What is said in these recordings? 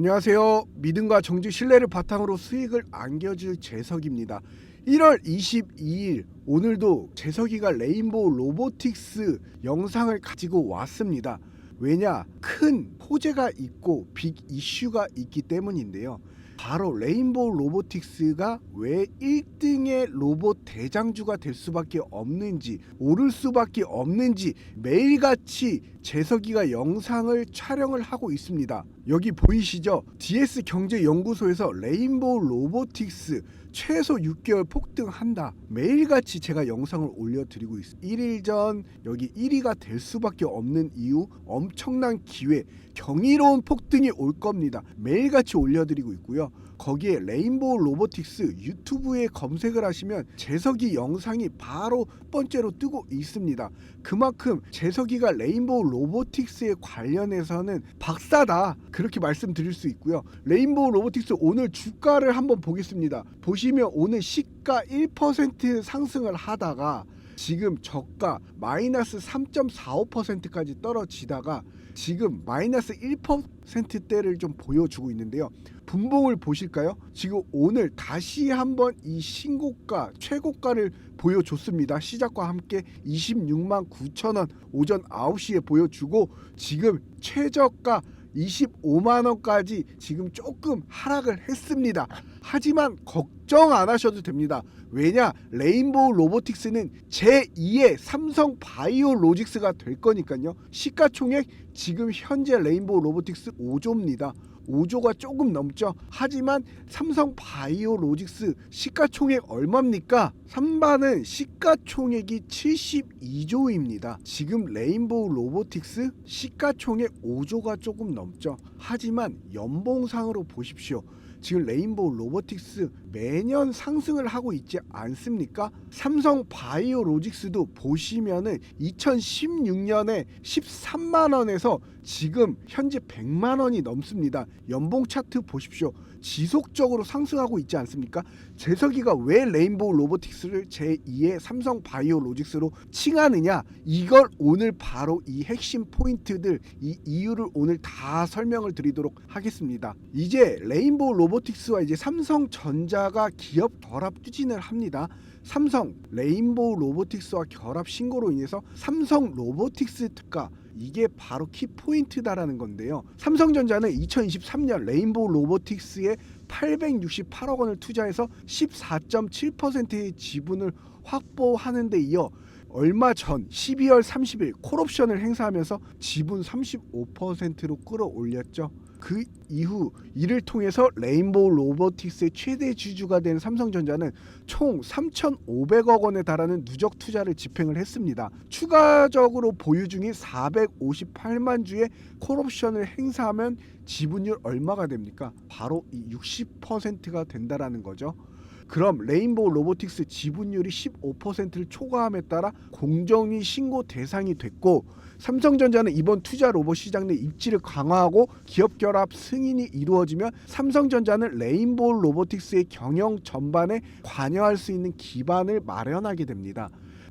안녕하세요. 믿음과 정직 신뢰를 바탕으로 수익을 안겨줄 재석입니다. 1월 22일 오늘도 재석이가 레인보우 로보틱스 영상을 가지고 왔습니다. 왜냐? 큰 호재가 있고 빅 이슈가 있기 때문인데요. 바로 레인보우 로보틱스가 왜 1등의 로봇 대장주가 될 수밖에 없는지 오를 수밖에 없는지 매일같이 재석이가 영상을 촬영을 하고 있습니다. 여기 보이시죠? DS 경제연구소에서 레인보우 로보틱스 최소 6개월 폭등한다. 매일같이 제가 영상을 올려드리고 있습니다. 1일 전 여기 1위가 될 수밖에 없는 이유 엄청난 기회 경이로운 폭등이 올 겁니다. 매일같이 올려드리고 있고요. 거기에 레인보우 로보틱스 유튜브에 검색을 하시면 재석이 영상이 바로 첫 번째로 뜨고 있습니다. 그만큼 재석이가 레인보우 로보틱스에 관련해서는 박사다 그렇게 말씀드릴 수 있고요. 레인보우 로보틱스 오늘 주가를 한번 보겠습니다. 보시면 오늘 시가 1% 상승을 하다가 지금 저가 마이너스 3.45%까지 떨어지다가 지금 마이너스 1%대를 좀 보여주고 있는데요. 분봉을 보실까요? 지금 오늘 다시 한번 이 신고가 최고가를 보여줬습니다. 시작과 함께 26만 9천 원 오전 9시에 보여주고 지금 최저가 25만 원까지 지금 조금 하락을 했습니다. 하지만 걱정 안 하셔도 됩니다. 왜냐? 레인보우 로보틱스는 제2의 삼성 바이오 로직스가 될 거니까요. 시가총액 지금 현재 레인보우 로보틱스 5조입니다. 5조가 조금 넘죠. 하지만 삼성 바이오 로직스 시가총액 얼마입니까? 3반은 시가총액이 72조입니다. 지금 레인보우 로보틱스 시가총액 5조가 조금 넘죠. 하지만 연봉상으로 보십시오. 지금 레인보우 로보틱스 매년 상승을 하고 있지 않습니까? 삼성 바이오 로직스도 보시면은 2016년에 13만 원에서 지금 현재 100만 원이 넘습니다. 연봉 차트 보십시오. 지속적으로 상승하고 있지 않습니까? 재석이가 왜 레인보우 로보틱스를 제2의 삼성 바이오 로직스로 칭하느냐? 이걸 오늘 바로 이 핵심 포인트들 이 이유를 오늘 다 설명을 드리도록 하겠습니다. 이제 레인보우 로보틱스와 이제 삼성전자가 기업 결합 추진을 합니다. 삼성 레인보우 로보틱스와 결합 신고로 인해서 삼성 로보틱스 특가 이게 바로 키 포인트다라는 건데요. 삼성전자는 2023년 레인보우 로보틱스에 868억 원을 투자해서 14.7%의 지분을 확보하는 데 이어 얼마 전 12월 30일 콜옵션을 행사하면서 지분 35%로 끌어올렸죠. 그 이후 이를 통해서 레인보우 로보틱스의 최대 주주가 된 삼성전자는 총 3,500억 원에 달하는 누적 투자를 집행을 했습니다. 추가적으로 보유 중인 458만 주의 콜옵션을 행사하면 지분율 얼마가 됩니까? 바로 이 60%가 된다라는 거죠. 그럼 레인보우 로보틱스 지분율이 15%를 초과함에 따라 공정위 신고 대상이 됐고 삼성전자는 이번 투자 로봇 시장 내 입지를 강화하고 기업 결합 승인이 이루어지면 삼성전자는 레인보우 로보틱스의 경영 전반에 관여할 수 있는 기반을 마련하게 됩니다.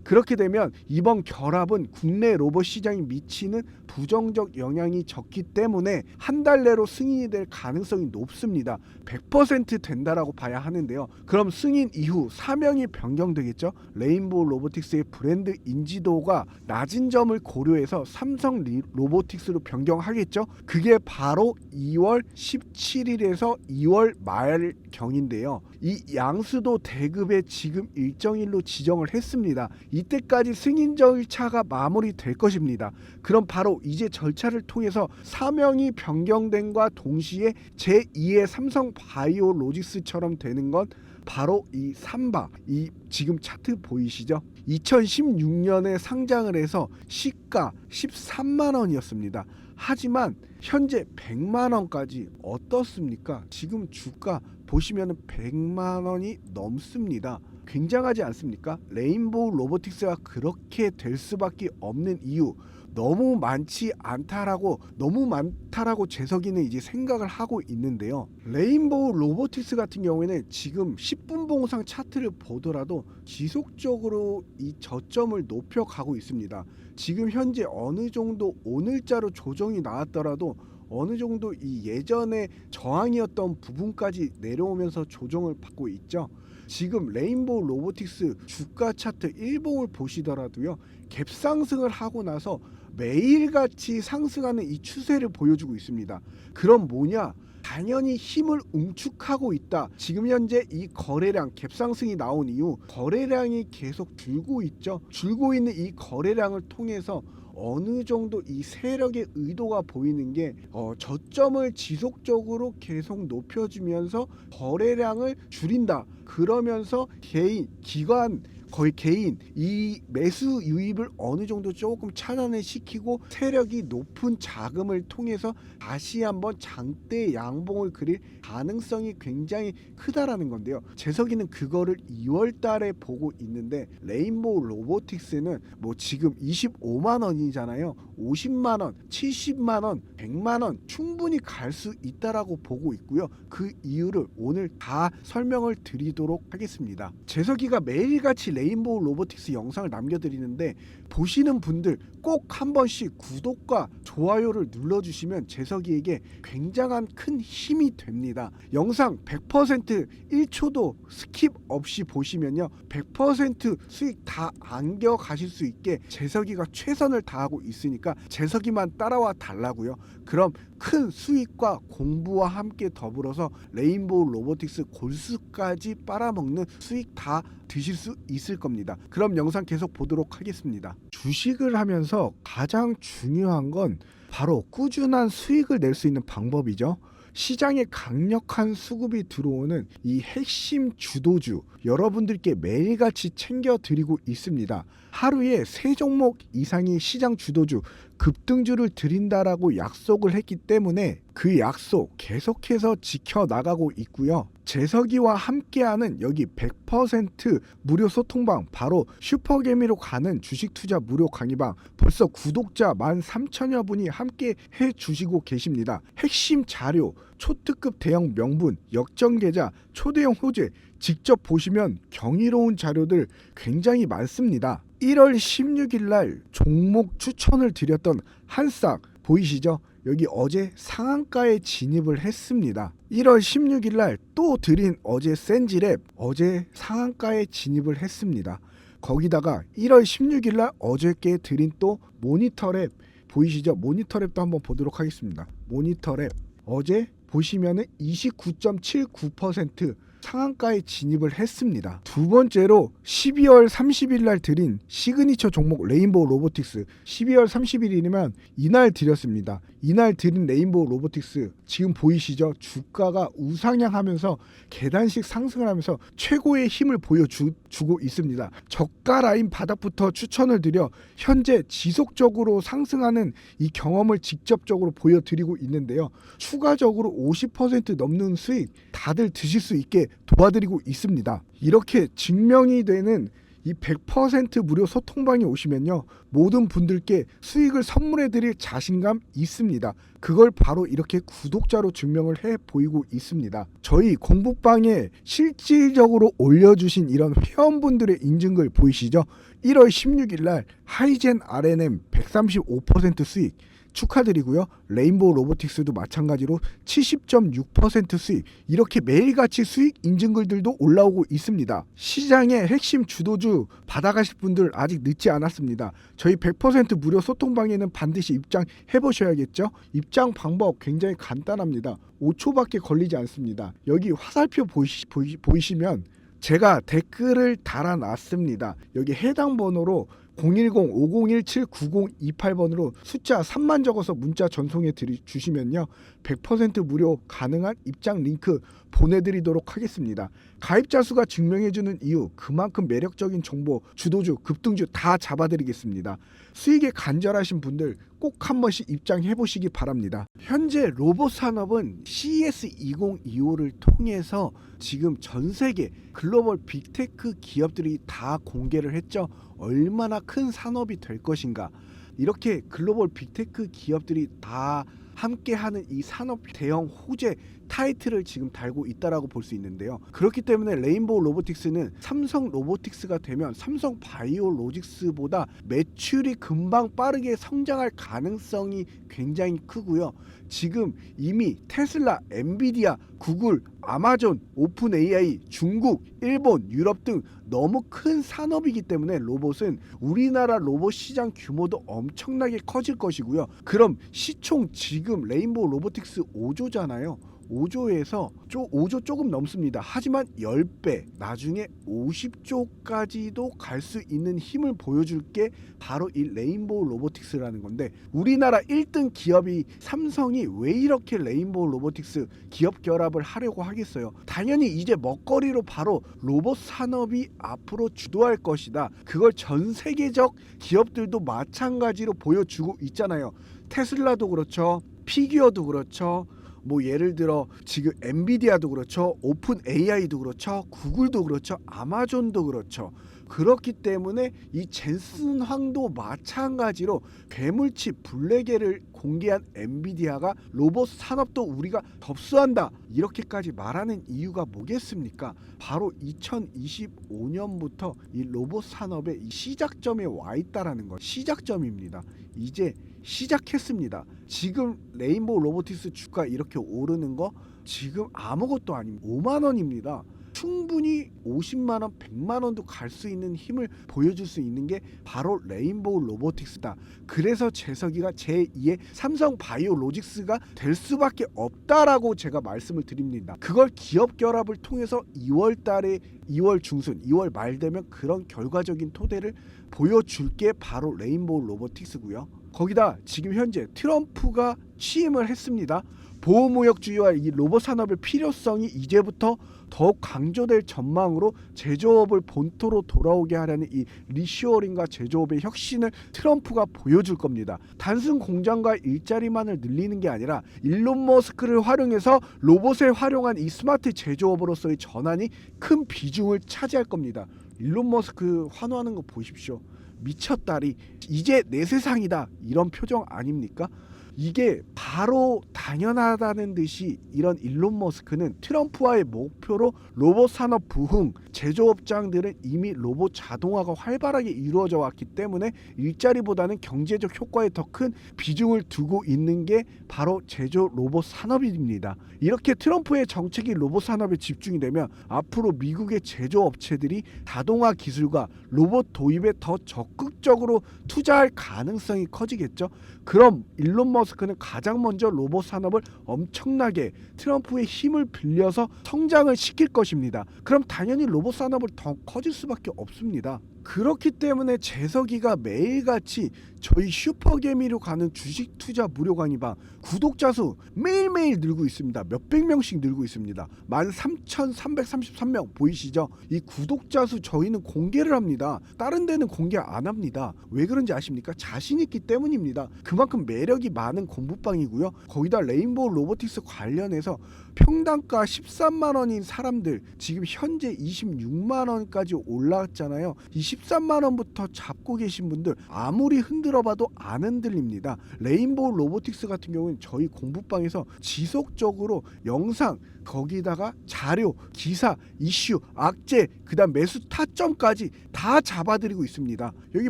그렇게 되면 이번 결합은 국내 로봇 시장에 미치는 부정적 영향이 적기 때문에 한 달 내로 승인이 될 가능성이 높습니다. 100% 된다라고 봐야 하는데요. 그럼 승인 이후 사명이 변경되겠죠. 레인보우 로보틱스의 브랜드 인지도가 낮은 점을 고려해서 삼성 리- 로보틱스로 변경하겠죠. 그게 바로 2월 17일에서 2월 말경인데요. 이 양수도 대급의 지금 일정일로 지정을 했습니다. 이때까지 승인 절차가 마무리될 것입니다. 그럼 바로 이제 절차를 통해서 사명이 변경된과 동시에 제2의 삼성 바이오 로직스처럼 되는 건 바로 이 삼바 이 지금 차트 보이시죠? 2016년에 상장을 해서 시가 13만 원이었습니다. 하지만 현재 100만 원까지 어떻습니까? 지금 주가 보시면 100만 원이 넘습니다. 굉장하지 않습니까? 레인보우 로보틱스가 그렇게 될 수밖에 없는 이유 너무 많지 않다라고 너무 많다라고 재석이는 이제 생각을 하고 있는데요. 레인보우 로보틱스 같은 경우에는 지금 10분 봉상 차트를 보더라도 지속적으로 이 저점을 높여 가고 있습니다. 지금 현재 어느 정도 오늘자로 조정이 나왔더라도 어느 정도 이 예전에 저항이었던 부분까지 내려오면서 조정을 받고 있죠. 지금 레인보우 로보틱스 주가 차트 일봉을 보시더라도요. 갭 상승을 하고 나서 매일같이 상승하는 이 추세를 보여주고 있습니다. 그럼 뭐냐? 당연히 힘을 응축하고 있다. 지금 현재 이 거래량 갭 상승이 나온 이후 거래량이 계속 줄고 있죠. 줄고 있는 이 거래량을 통해서 어느 정도 이 세력의 의도가 보이는 게 어, 저점을 지속적으로 계속 높여주면서 거래량을 줄인다. 그러면서 개인, 기관 거의 개인 이 매수 유입을 어느 정도 조금 차단을 시키고 세력이 높은 자금을 통해서 다시 한번 장대 양봉을 그릴 가능성이 굉장히 크다라는 건데요. 재석이는 그거를 2월 달에 보고 있는데 레인보우 로보틱스는 뭐 지금 25만 원이잖아요. 50만 원, 70만 원, 100만 원 충분히 갈 수 있다라고 보고 있고요. 그 이유를 오늘 다 설명을 드리도록 하겠습니다. 재석이가 매일같이 레인보우 로보틱스 영상을 남겨드리는데 보시는 분들 꼭 한 번씩 구독과 좋아요를 눌러주시면 재석이에게 굉장한 큰 힘이 됩니다. 영상 100% 1초도 스킵 없이 보시면요. 100% 수익 다 안겨 가실 수 있게 재석이가 최선을 다하고 있으니까 재석이만 따라와 달라고요. 그럼 큰 수익과 공부와 함께 더불어서 레인보우 로보틱스 골수까지 빨아먹는 수익 다 드실 수 있을 겁니다. 그럼 영상 계속 보도록 하겠습니다. 주식을 하면서 가장 중요한 건 바로 꾸준한 수익을 낼 수 있는 방법이죠. 시장에 강력한 수급이 들어오는 이 핵심 주도주 여러분들께 매일같이 챙겨 드리고 있습니다. 하루에 세 종목 이상의 시장 주도주 급등주를 드린다라고 약속을 했기 때문에 그 약속 계속해서 지켜 나가고 있고요. 재석이와 함께하는 여기 100% 무료 소통방 바로 슈퍼개미로 가는 주식 투자 무료 강의방 벌써 구독자 13,000여 분이 함께 해 주시고 계십니다. 핵심 자료, 초특급 대형 명분, 역전 계좌, 초대형 호재 직접 보시면 경이로운 자료들 굉장히 많습니다. 1월 16일 날 종목 추천을 드렸던 한싹 보이시죠? 여기 어제 상한가에 진입을 했습니다. 1월 16일 날 또 드린 어제 센지랩 어제 상한가에 진입을 했습니다. 거기다가 1월 16일 날 어저께 드린 또 모니터랩 보이시죠? 모니터랩도 한번 보도록 하겠습니다. 모니터랩 어제 보시면은 29.79% 상한가에 진입을 했습니다. 두 번째로 12월 30일 날 드린 시그니처 종목 레인보우 로보틱스 12월 30일이면 이날 드렸습니다. 이날 드린 레인보우 로보틱스 지금 보이시죠? 주가가 우상향하면서 계단식 상승을 하면서 최고의 힘을 보여주고 있습니다. 저가 라인 바닥부터 추천을 드려 현재 지속적으로 상승하는 이 경험을 직접적으로 보여드리고 있는데요. 추가적으로 50% 넘는 수익 다들 드실 수 있게 도와드리고 있습니다. 이렇게 증명이 되는 이 100% 무료 소통방에 오시면요. 모든 분들께 수익을 선물해 드릴 자신감 있습니다. 그걸 바로 이렇게 구독자로 증명을 해 보이고 있습니다. 저희 공부방에 실질적으로 올려주신 이런 회원분들의 인증글 보이시죠? 1월 16일 날 하이젠 RNM 135% 수익 축하드리고요. 레인보우 로보틱스도 마찬가지로 70.6% 수익 이렇게 매일같이 수익 인증글들도 올라오고 있습니다. 시장의 핵심 주도주 받아가실 분들 아직 늦지 않았습니다. 저희 100% 무료 소통방에는 반드시 입장해 보셔야겠죠. 입장 방법 굉장히 간단합니다. 5초밖에 걸리지 않습니다. 여기 화살표 보이시, 보이, 보이시면 제가 댓글을 달아놨습니다. 여기 해당 번호로 010-5017-9028번으로 숫자 3만 적어서 문자 전송해 드리, 주시면요. 100% 무료 가능한 입장 링크 보내드리도록 하겠습니다. 가입자 수가 증명해주는 이유 그만큼 매력적인 정보 주도주 급등주 다 잡아드리겠습니다. 수익에 간절하신 분들 꼭 한 번씩 입장해 보시기 바랍니다. 현재 로봇 산업은 CES 2025를 통해서 지금 전 세계 글로벌 빅테크 기업들이 다 공개를 했죠. 얼마나 큰 산업이 될 것인가. 이렇게 글로벌 빅테크 기업들이 다 함께하는 이 산업 대형 호재 타이틀을 지금 달고 있다라고 볼 수 있는데요. 그렇기 때문에 레인보우 로보틱스는 삼성 로보틱스가 되면 삼성 바이오 로직스보다 매출이 금방 빠르게 성장할 가능성이 굉장히 크고요. 지금 이미 테슬라, 엔비디아, 구글, 아마존, 오픈 AI, 중국, 일본, 유럽 등 너무 큰 산업이기 때문에 로봇은 우리나라 로봇 시장 규모도 엄청나게 커질 것이고요. 그럼 시총 지금 레인보우 로보틱스 5조잖아요. 5조에서 5조 조금 넘습니다. 하지만 10배, 나중에 50조까지도 갈 수 있는 힘을 보여줄 게 바로 이 레인보우 로보틱스라는 건데 우리나라 1등 기업이 삼성이 왜 이렇게 레인보우 로보틱스 기업 결합을 하려고 하겠어요? 당연히 이제 먹거리로 바로 로봇 산업이 앞으로 주도할 것이다. 그걸 전 세계적 기업들도 마찬가지로 보여주고 있잖아요. 테슬라도 그렇죠. 피규어도 그렇죠. 뭐 예를 들어 지금 엔비디아도 그렇죠. 오픈 AI도 그렇죠. 구글도 그렇죠. 아마존도 그렇죠. 그렇기 때문에 이 젠슨 황도 마찬가지로 괴물치 블랙에를 공개한 엔비디아가 로봇 산업도 우리가 접수한다 이렇게까지 말하는 이유가 뭐겠습니까? 바로 2025년부터 이 로봇 산업의 이 시작점에 와 있다라는 거 시작점입니다. 이제 시작했습니다. 지금 레인보우 로보틱스 주가 이렇게 오르는 거 지금 아무것도 아닙니다. 5만 원입니다. 충분히 50만 원, 100만 원도 갈 수 있는 힘을 보여줄 수 있는 게 바로 레인보우 로보틱스다. 그래서 재석이가 제2의 삼성 바이오 로직스가 될 수밖에 없다라고 제가 말씀을 드립니다. 그걸 기업 결합을 통해서 2월 달에 2월 중순, 2월 말 되면 그런 결과적인 토대를 보여줄 게 바로 레인보우 로보틱스고요. 거기다 지금 현재 트럼프가 취임을 했습니다. 보호무역주의와 이 로봇 산업의 필요성이 이제부터 더욱 강조될 전망으로 제조업을 본토로 돌아오게 하려는 이 리쇼어링과 제조업의 혁신을 트럼프가 보여줄 겁니다. 단순 공장과 일자리만을 늘리는 게 아니라 일론 머스크를 활용해서 로봇을 활용한 이 스마트 제조업으로서의 전환이 큰 비중을 차지할 겁니다. 일론 머스크 환호하는 거 보십시오. 미쳤다리 이제 내 세상이다 이런 표정 아닙니까? 이게 바로 당연하다는 듯이 이런 일론 머스크는 트럼프와의 목표로 로봇 산업 부흥 제조업장들은 이미 로봇 자동화가 활발하게 이루어져 왔기 때문에 일자리보다는 경제적 효과에 더 큰 비중을 두고 있는 게 바로 제조 로봇 산업입니다. 이렇게 트럼프의 정책이 로봇 산업에 집중이 되면 앞으로 미국의 제조업체들이 자동화 기술과 로봇 도입에 더 적극적으로 투자할 가능성이 커지겠죠. 그럼 일론 머스크는 가장 먼저 로봇 산업을 엄청나게 트럼프의 힘을 빌려서 성장을 시킬 것입니다. 그럼 당연히 로봇 산업을 더 커질 수밖에 없습니다. 그렇기 때문에 재석이가 매일같이 저희 슈퍼개미로 가는 주식 투자 무료 강의방 구독자 수 매일매일 늘고 있습니다. 몇백 명씩 늘고 있습니다. 13,333명 보이시죠? 이 구독자 수 저희는 공개를 합니다. 다른 데는 공개 안 합니다. 왜 그런지 아십니까? 자신 있기 때문입니다. 그만큼 매력이 많은 공부방이고요. 거기다 레인보우 로보틱스 관련해서 평당가 13만 원인 사람들 지금 현재 26만 원까지 올라왔잖아요. 이 13만 원부터 잡고 계신 분들 아무리 흔들어 봐도 안 흔들립니다. 레인보우 로보틱스 같은 경우는 저희 공부방에서 지속적으로 영상 거기다가 자료, 기사, 이슈, 악재, 그다음 매수 타점까지 다 잡아드리고 있습니다. 여기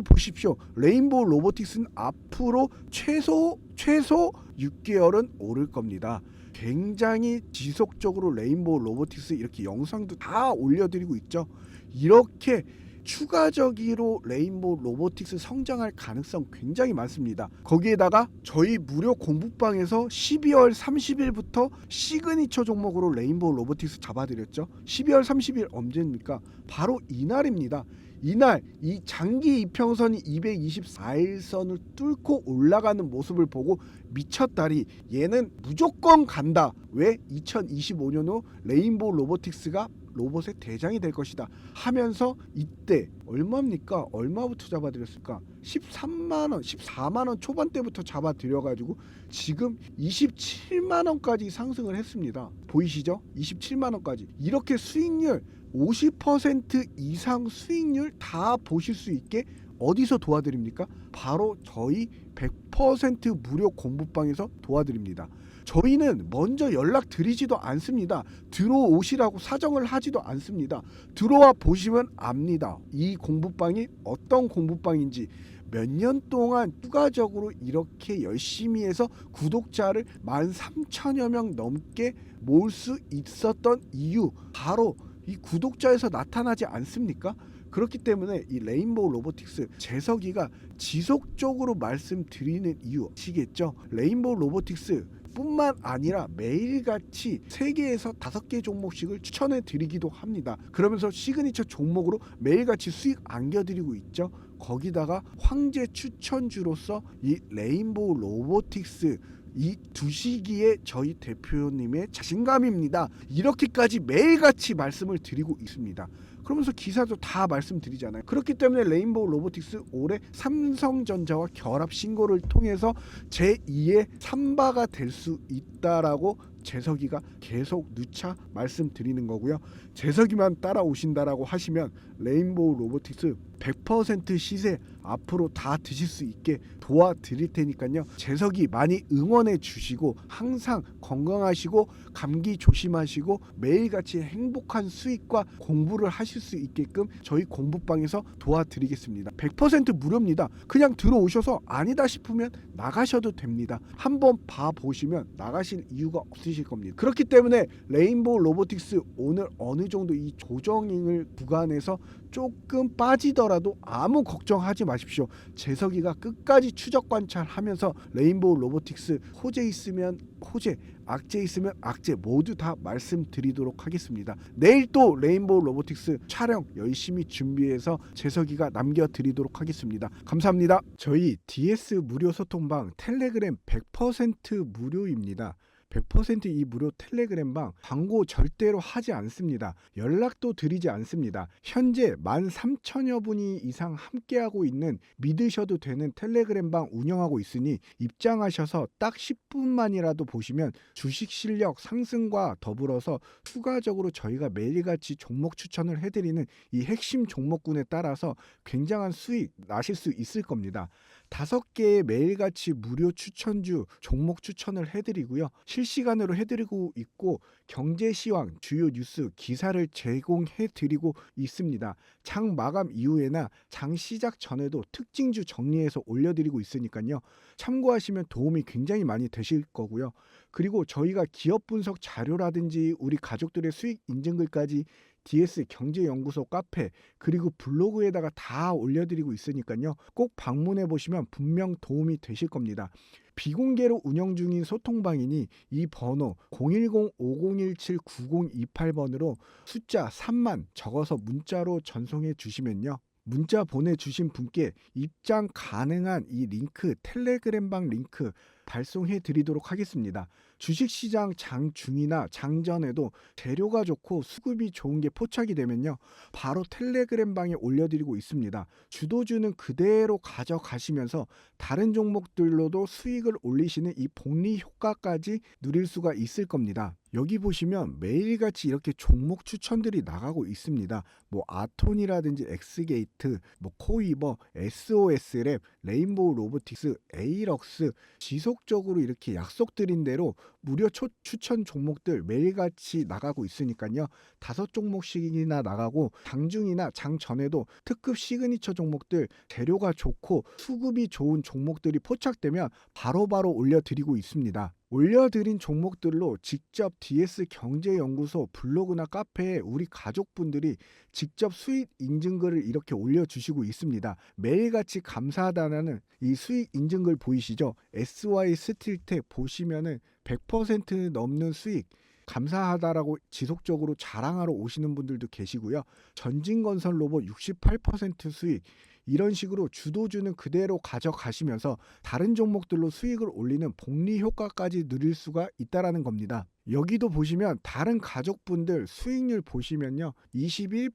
보십시오. 레인보우 로보틱스는 앞으로 최소 최소 6개월은 오를 겁니다. 굉장히 지속적으로 레인보우 로보틱스 이렇게 영상도 다 올려드리고 있죠. 이렇게 추가적으로 레인보우 로보틱스 성장할 가능성 굉장히 많습니다. 거기에다가 저희 무료 공부방에서 12월 30일부터 시그니처 종목으로 레인보우 로보틱스 잡아드렸죠. 12월 30일 언제입니까? 바로 이날입니다. 이날 이 장기 이평선이 224일선을 뚫고 올라가는 모습을 보고 미쳤다리 얘는 무조건 간다. 왜 2025년 후 레인보우 로보틱스가 로봇의 대장이 될 것이다 하면서 이때 얼마입니까? 얼마부터 잡아드렸을까? 13만 원, 14만 원 초반대부터 잡아드려가지고 지금 27만 원까지 상승을 했습니다. 보이시죠? 27만 원까지 이렇게 수익률 50% 이상 수익률 다 보실 수 있게 어디서 도와드립니까? 바로 저희 100% 무료 공부방에서 도와드립니다. 저희는 먼저 연락 드리지도 않습니다. 들어오시라고 사정을 하지도 않습니다. 들어와 보시면 압니다. 이 공부방이 어떤 공부방인지 몇 년 동안 추가적으로 이렇게 열심히 해서 구독자를 13,000여 명 넘게 모을 수 있었던 이유 바로 이 구독자에서 나타나지 않습니까? 그렇기 때문에 이 레인보우 로보틱스 재석이가 지속적으로 말씀드리는 이유 아시겠죠? 레인보우 로보틱스 뿐만 아니라 매일같이 세개에서 다섯 개 종목씩을 추천해 드리기도 합니다. 그러면서 시그니처 종목으로 매일같이 수익 안겨드리고 있죠. 거기다가 황제 추천주로서 이 레인보우 로보틱스 이 두 시기에 저희 대표님의 자신감입니다. 이렇게까지 매일같이 말씀을 드리고 있습니다. 그러면서 기사도 다 말씀드리잖아요. 그렇기 때문에 레인보우 로보틱스 올해 삼성전자와 결합 신고를 통해서 제2의 삼바가 될 수 있다라고 재석이가 계속 누차 말씀드리는 거고요. 재석이만 따라오신다라고 하시면 레인보우 로보틱스 100% 시세 앞으로 다 드실 수 있게 도와드릴 테니까요. 재석이 많이 응원해 주시고 항상 건강하시고 감기 조심하시고 매일같이 행복한 수익과 공부를 하실 수 있게끔 저희 공부방에서 도와드리겠습니다. 100% 무료입니다. 그냥 들어오셔서 아니다 싶으면 나가셔도 됩니다. 한번 봐 보시면 나가실 이유가 없으 실 겁니다. 그렇기 때문에 레인보우 로보틱스 오늘 어느 정도 이 조정을 구간에서 조금 빠지더라도 아무 걱정하지 마십시오. 재석이가 끝까지 추적 관찰하면서 레인보우 로보틱스 호재 있으면 호재, 악재 있으면 악재 모두 다 말씀드리도록 하겠습니다. 내일 또 레인보우 로보틱스 촬영 열심히 준비해서 재석이가 남겨드리도록 하겠습니다. 감사합니다. 저희 DS 무료 소통방 텔레그램 100% 무료입니다. 100%이 무료 텔레그램 방 광고 절대로 하지 않습니다. 연락도 드리지 않습니다. 현재 13,000여 분이 이상 함께하고 있는 믿으셔도 되는 텔레그램 방 운영하고 있으니 입장하셔서 딱 10분만이라도 보시면 주식 실력 상승과 더불어서 추가적으로 저희가 매일같이 종목 추천을 해드리는 이 핵심 종목군에 따라서 굉장한 수익 나실 수 있을 겁니다. 다섯 개의 매일같이 무료 추천주 종목 추천을 해드리고요. 실시간으로 해드리고 있고 경제 시황 주요 뉴스 기사를 제공해드리고 있습니다. 장 마감 이후에나 장 시작 전에도 특징주 정리해서 올려드리고 있으니까요. 참고하시면 도움이 굉장히 많이 되실 거고요. 그리고 저희가 기업 분석 자료라든지 우리 가족들의 수익 인증글까지 DS 경제연구소 카페 그리고 블로그에다가 다 올려드리고 있으니까요. 꼭 방문해 보시면 분명 도움이 되실 겁니다. 비공개로 운영 중인 소통방이니 이 번호 010-5017-9028번으로 숫자 3만 적어서 문자로 전송해 주시면요. 문자 보내주신 분께 입장 가능한 이 링크 텔레그램방 링크 발송해 드리도록 하겠습니다. 주식시장 장중이나 장전에도 재료가 좋고 수급이 좋은 게 포착이 되면요. 바로 텔레그램 방에 올려드리고 있습니다. 주도주는 그대로 가져가시면서 다른 종목들로도 수익을 올리시는 이 복리 효과까지 누릴 수가 있을 겁니다. 여기 보시면 매일같이 이렇게 종목 추천들이 나가고 있습니다. 뭐 아톤이라든지 엑스게이트, 뭐 코이버, SOS랩, 레인보우 로보틱스, 에이럭스 지속적으로 이렇게 약속드린 대로 무료 초, 추천 종목들 매일같이 나가고 있으니까요. 다섯 종목씩이나 나가고 장중이나 장 전에도 특급 시그니처 종목들 재료가 좋고 수급이 좋은 종목들이 포착되면 바로바로 올려드리고 있습니다. 올려드린 종목들로 직접 DS 경제연구소 블로그나 카페에 우리 가족분들이 직접 수익 인증글을 이렇게 올려주시고 있습니다. 매일같이 감사하다는 이 수익 인증글 보이시죠? SY 스틸텍 보시면은 100% 넘는 수익 감사하다라고 지속적으로 자랑하러 오시는 분들도 계시고요. 전진건설 로봇 68% 수익 이런 식으로 주도주는 그대로 가져가시면서 다른 종목들로 수익을 올리는 복리 효과까지 누릴 수가 있다라는 겁니다. 여기도 보시면 다른 가족분들 수익률 보시면요. 21%,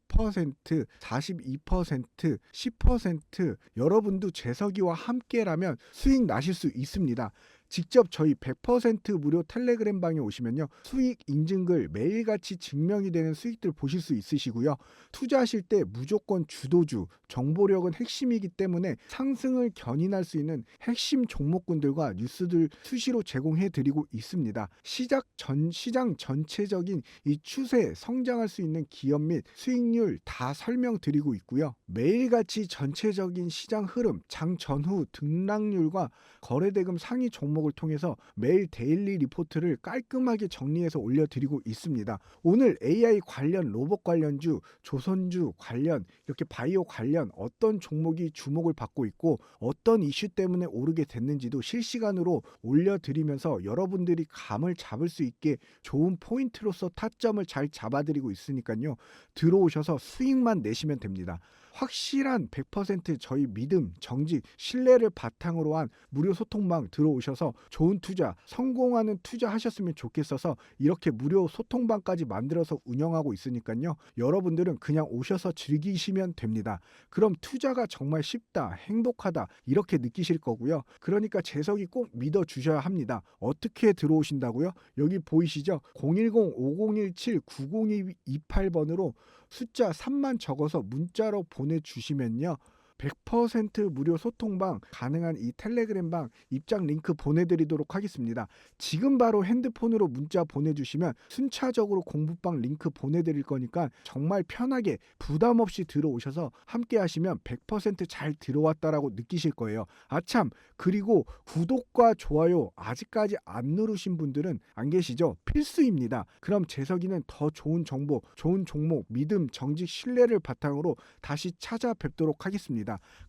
42%, 10% 여러분도 재석이와 함께라면 수익 나실 수 있습니다. 직접 저희 100% 무료 텔레그램 방에 오시면요. 수익 인증글 매일같이 증명이 되는 수익들 보실 수 있으시고요. 투자하실 때 무조건 주도주, 정보력은 핵심이기 때문에 상승을 견인할 수 있는 핵심 종목군들과 뉴스들 수시로 제공해 드리고 있습니다. 시작 전 시장 전체적인 이 추세 성장할 수 있는 기업 및 수익률 다 설명드리고 있고요. 매일같이 전체적인 시장 흐름, 장 전후 등락률과 거래대금 상위 종목 을 통해서 매일 데일리 리포트를 깔끔하게 정리해서 올려드리고 있습니다. 오늘 AI 관련 로봇 관련주, 조선주 관련 이렇게 바이오 관련 어떤 종목이 주목을 받고 있고 어떤 이슈 때문에 오르게 됐는지도 실시간으로 올려드리면서 여러분들이 감을 잡을 수 있게 좋은 포인트로서 타점을 잘 잡아드리고 있으니까요. 들어오셔서 수익만 내시면 됩니다. 확실한 100% 저희 믿음, 정직, 신뢰를 바탕으로 한 무료 소통방 들어오셔서 좋은 투자, 성공하는 투자 하셨으면 좋겠어서 이렇게 무료 소통방까지 만들어서 운영하고 있으니까요. 여러분들은 그냥 오셔서 즐기시면 됩니다. 그럼 투자가 정말 쉽다, 행복하다 이렇게 느끼실 거고요. 그러니까 재석이 꼭 믿어 주셔야 합니다. 어떻게 들어오신다고요? 여기 보이시죠? 010-5017-9028번으로 숫자 3만 적어서 문자로 보내주시면요. 100% 무료 소통방 가능한 이 텔레그램방 입장 링크 보내드리도록 하겠습니다. 지금 바로 핸드폰으로 문자 보내주시면 순차적으로 공부방 링크 보내드릴 거니까 정말 편하게 부담 없이 들어오셔서 함께 하시면 100%잘 들어왔다라고 느끼실 거예요. 아참 그리고 구독과 좋아요 아직까지 안 누르신 분들은 안 계시죠? 필수입니다. 그럼 재석이는 더 좋은 정보, 좋은 종목, 믿음, 정직, 신뢰를 바탕으로 다시 찾아뵙도록 하겠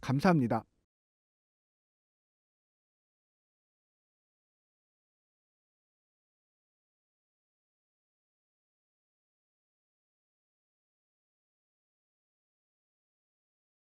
감사합니다.